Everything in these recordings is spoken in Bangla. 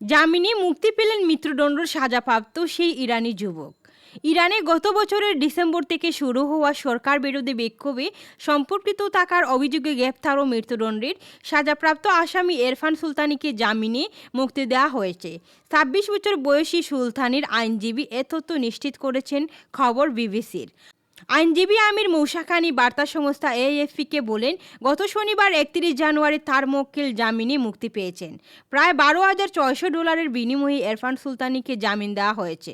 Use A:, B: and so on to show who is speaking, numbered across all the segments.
A: জামিনে মুক্তি পেলেন মৃত্যুদণ্ড সাজাপ্রাপ্ত সেই ইরানি যুবক। ইরানে গত বছরের ডিসেম্বর থেকে শুরু হওয়া সরকার বিরোধী বিক্ষোভে সম্পর্কিত থাকার অভিযোগে গ্রেপ্তার ও মৃত্যুদণ্ডের সাজাপ্রাপ্ত আসামি এরফান সুলতানিকে জামিনে মুক্তি দেওয়া হয়েছে। ছাব্বিশ বছর বয়সী সুলতানের আইনজীবী এ তথ্য নিশ্চিত করেছেন খবর বিবিসির। আইনজীবী আমির মৌসাখানি বার্তা সংস্থা এএফপিকে বলেন, গত শনিবার একত্রিশ জানুয়ারি তার মক্কেল জামিনে মুক্তি পেয়েছেন। প্রায় বারো হাজার ছয়শো ডলারের বিনিময়ে এরফান সুলতানিকে জামিন দেওয়া হয়েছে।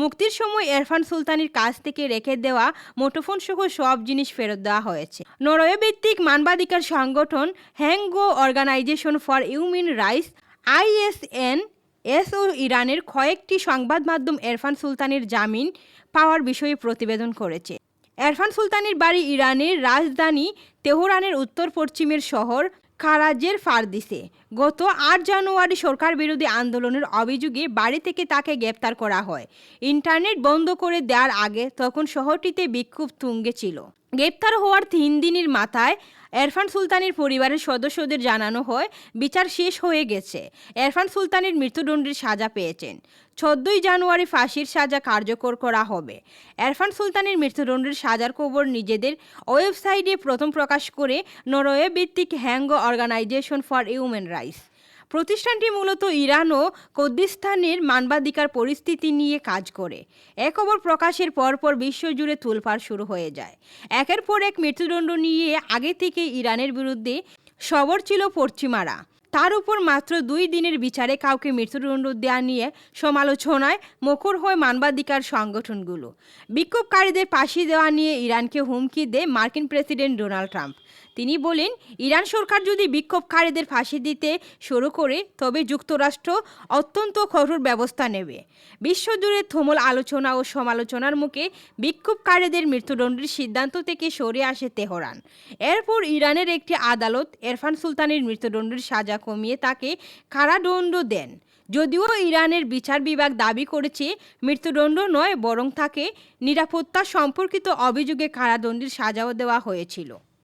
A: মুক্তির সময় এরফান সুলতানির কাছ থেকে রেখে দেওয়া মুঠোফোন সহ সব জিনিস ফেরত দেওয়া হয়েছে। নরওয়ে ভিত্তিক মানবাধিকার সংগঠন Hengaw organisation for human rights, ISN S O ইরানের কয়েকটি সংবাদ মাধ্যম এরফান সুলতানের জামিন পাওয়ার বিষয়ে প্রতিবেদন করেছে। এরফান সুলতানের বাড়ি ইরানের রাজধানী তেহরানের উত্তর পশ্চিমের শহর খারাজের ফারদিসে। গত আট জানুয়ারি সরকার বিরোধী আন্দোলনের অভিযোগে বাড়ি থেকে তাকে গ্রেপ্তার করা হয়। ইন্টারনেট বন্ধ করে দেওয়ার আগে তখন শহরটিতে বিক্ষোভ তুঙ্গে ছিল। গ্রেপ্তার হওয়ার তিন দিনের মাথায় এরফান সুলতানের পরিবারের সদস্যদের জানানো হয়, বিচার শেষ হয়ে গেছে। এরফান সুলতানের মৃত্যুদণ্ডের সাজা পেয়েছেন। চোদ্দই জানুয়ারি ফাঁসির সাজা কার্যকর করা হবে। এরফান সুলতানের মৃত্যুদণ্ডের সাজার খবর নিজেদের ওয়েবসাইটে প্রথম প্রকাশ করে নরওয়ে ভিত্তিক Hengaw organisation for human rights. প্রতিষ্ঠানটি মূলত ইরান ও কুর্দিস্তানের মানবাধিকার পরিস্থিতি নিয়ে কাজ করে। এ খবর প্রকাশের পরপর বিশ্বজুড়ে তুলপার শুরু হয়ে যায়। একের পর এক মৃত্যুদণ্ড নিয়ে আগে থেকে ইরানের বিরুদ্ধে সবর ছিল পশ্চিমারা। তার উপর মাত্র দুই দিনের বিচারে কাউকে মৃত্যুদণ্ড দেওয়া নিয়ে সমালোচনায় মুখর হয় মানবাধিকার সংগঠনগুলো। বিক্ষোভকারীদের ফাঁসি দেওয়া নিয়ে ইরানকে হুমকি দেয় মার্কিন প্রেসিডেন্ট ডোনাল্ড ট্রাম্প। তিনি বলেন, ইরান সরকার যদি বিক্ষোভকারীদের ফাঁসি দিতে শুরু করে, তবে যুক্তরাষ্ট্র অত্যন্ত কঠোর ব্যবস্থা নেবে। বিশ্বজুড়ে থমল আলোচনা ও সমালোচনার মুখে বিক্ষোভকারীদের মৃত্যুদণ্ডের সিদ্ধান্ত থেকে সরে আসে তেহরান। এরপর ইরানের একটি আদালত এরফান সুলতানের মৃত্যুদণ্ডের সাজা কমিয়ে তাকে কারাদণ্ড দেন। যদিও ইরানের বিচার বিভাগ দাবি করেছে, মৃত্যুদণ্ড নয়, বরং তাকে নিরাপত্তা সম্পর্কিত অভিযোগে কারাদণ্ডের সাজাও দেওয়া হয়েছিল।